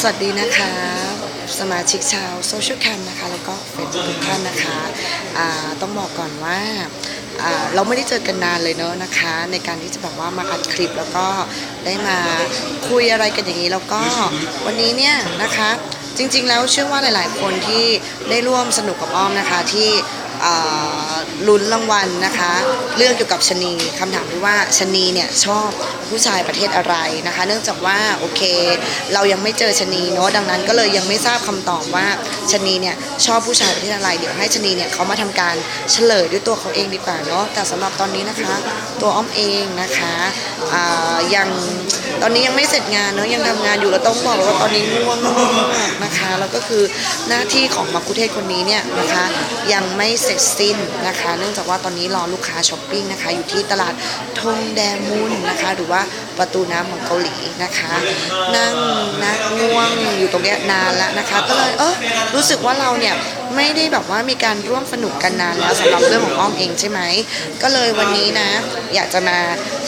สวัสดีนะคะ สมาชิกชาวโซเชียลแคมนะคะ แล้วก็เฟซบุ๊กทุกท่านนะคะต้องบอกก่อนว่าเราไม่ได้เจอกันนานเลยเนอะนะคะ ในการที่จะแบบว่ามาอัดคลิปแล้วก็ได้มาคุยอะไรกันอย่างนี้ แล้วก็วันนี้เนี่ยนะคะ จริงๆแล้วเชื่อว่าหลาย ๆ คนที่ได้ร่วมสนุกกับอ้อมนะคะที่ ลุ้นรางวัลนะคะ เรื่องเกี่ยวกับชนีคำถามที่ว่าชนีเนี่ยชอบผู้ชายประเทศอะไรนะคะ เนื่องจากว่าโอเค เรายังไม่เจอชนีเนาะดังนั้นก็เลยยังไม่ทราบคำตอบว่าชนีเนี่ยชอบผู้ชายประเทศอะไร เดี๋ยวให้ชนีเนี่ยเขามาทำการเฉลยด้วยตัวเขาเองดีกว่าเนาะแต่สำหรับตอนนี้นะคะ ตัวอ้อมเองนะคะยังตอนนี้ยังไม่เสร็จงานเนาะยังทำงานอยู่แล้วต้องบอกว่าตอนนี้ง่วงมากนะคะแล้วก็คือหน้าที่ของมักคุเทศคนนี้เนี่ยนะคะยังไม่เสร็จสิ้นนะคะ เนื่องจากว่าตอนนี้รอลูกค้าช้อปปิ้งนะคะ อยู่ที่ตลาดทงแดมุนนะคะ หรือว่าประตูน้ำของเกาหลีนะคะ นั่งนักง่วงอยู่ตรงเนี้ยนานแล้วนะคะ ก็เลยเออรู้สึกว่าเราเนี่ย ไม่ได้แบบว่ามีการร่วมสนุกกันนานแล้วสำหรับเรื่องของอ้อมเองใช่ไหมก็เลยวันนี้นะ อยากจะมา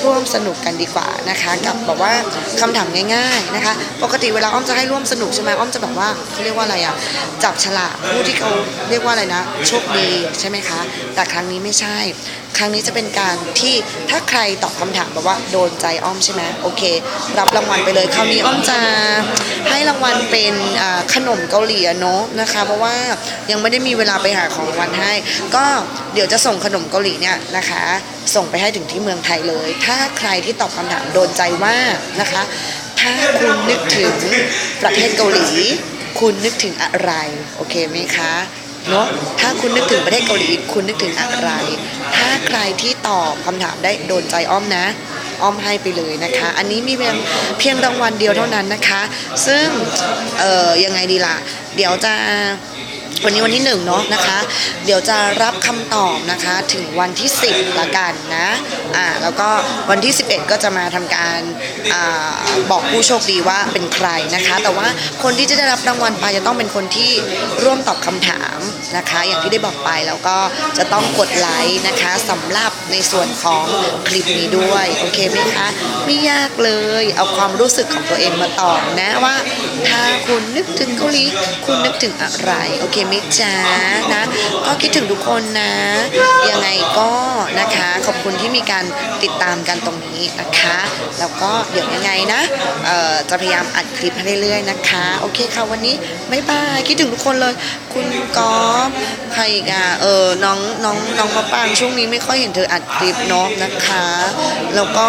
ร่วมสนุกกันดีกว่านะคะกับแบบว่าคำถามง่าย ๆนะคะ ปกติเวลาอ้อมจะให้ร่วมสนุกใช่ไหมอ้อมจะแบบว่าเขาเรียกว่าอะไรอะจับฉลากผู้ที่เขาเรียกว่าอะไรนะโชคดีใช่ไหมคะ แต่ครั้งนี้ไม่ใช่ครั้งนี้จะเป็นการที่ถ้าใครตอบคำถามแบบว่าโดนใจอ้อมใช่ไหมโอเค รับรางวัลไปเลยคราวนี้อ้อมจะให้รางวัลเป็นอ่าขนมเกาหลีอะเนาะนะคะ เพราะว่ายังไม่ได้มีเวลาไปหาของรางวัลให้ ก็เดี๋ยวจะส่งขนมเกาหลีเนี่ยนะคะ ส่งไปให้ถึงที่เมืองไทยเลย ถ้าใครที่ตอบคำถามโดนใจว่านะคะ ถ้าคุณนึกถึงประเทศเกาหลี คุณนึกถึงอะไร โอเคไหมคะ เนาะถ้าคุณนึกถึงประเทศเกาหลีคุณนึกถึงอะไร ถ้าใครที่ตอบคำถามได้โดนใจอ้อมนะ อ้อมให้ไปเลยนะคะ อันนี้มีเพียงเพียงรางวัลเดียวเท่านั้นนะคะ ซึ่งเอ่อยังไงดีล่ะ เดี๋ยวจะ วันนี้วันที่หนึ่งเนาะนะคะ เดี๋ยวจะรับคำตอบนะคะถึงวันที่ 10ละกันนะอ่าแล้วก็วันที่ 11 ก็จะมาทำการอ่าบอกผู้โชคดีว่าเป็นใครนะคะ แต่ว่าคนที่จะได้รับรางวัลไปจะต้องเป็นคนที่ร่วมตอบคำถามนะคะ อย่างที่ได้บอกไปแล้วก็จะต้องกดไลค์นะคะสำหรับในส่วนของคลิปนี้ด้วยโอเคไหมคะไม่ยากเลยเอาความรู้สึกของตัวเองมาตอบนะว่า ถ้าคุณนึกถึงเกาหลีคุณนึกถึงอะไรโอเคไหมจ๊ะนะ ก็คิดถึงทุกคนนะ ยังไงก็นะคะขอบคุณที่มีการติดตามกันตรงนี้นะคะ แล้วก็เดี๋ยวยังไงนะเอ่อจะพยายามอัดคลิปให้เรื่อยๆนะคะ โอเคค่ะวันนี้บ๊ายบายคิดถึงทุกคนเลย คุณกอฟใครอีกอะเออน้องน้องน้องมะปางช่วงนี้ไม่ค่อยเห็นเธออัดคลิปเนาะนะคะ แล้วก็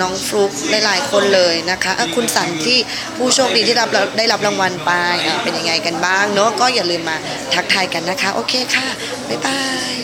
น้องฟลุ๊กหลายๆคนเลยนะคะะคุณสันที่ผู้โชคดีที่รับได้รับรางวัลไปเป็นยังไงกันบ้างเนาะก็อย่าลืมมาทักทายกันนะคะ โอเคค่ะ บ๊ายบาย